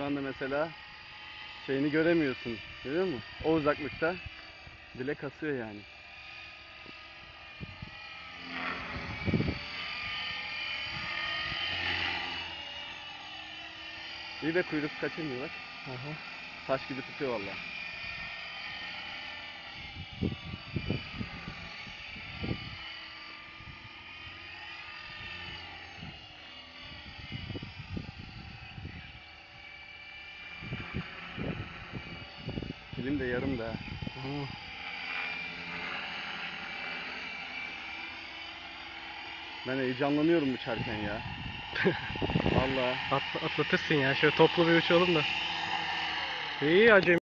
Şu anda mesela şeyini göremiyorsun. Görüyor musun? O uzaklıkta bile kasıyor yani. İyi de kuyruk kaçırmıyor bak. Aha. Taş gibi tutuyor vallahi. Film de yarım da. Ben heyecanlanıyorum uçarken ya. Vallahi. Atla, atlatırsın ya. Şöyle toplu bir uçalım da. İyi acemi.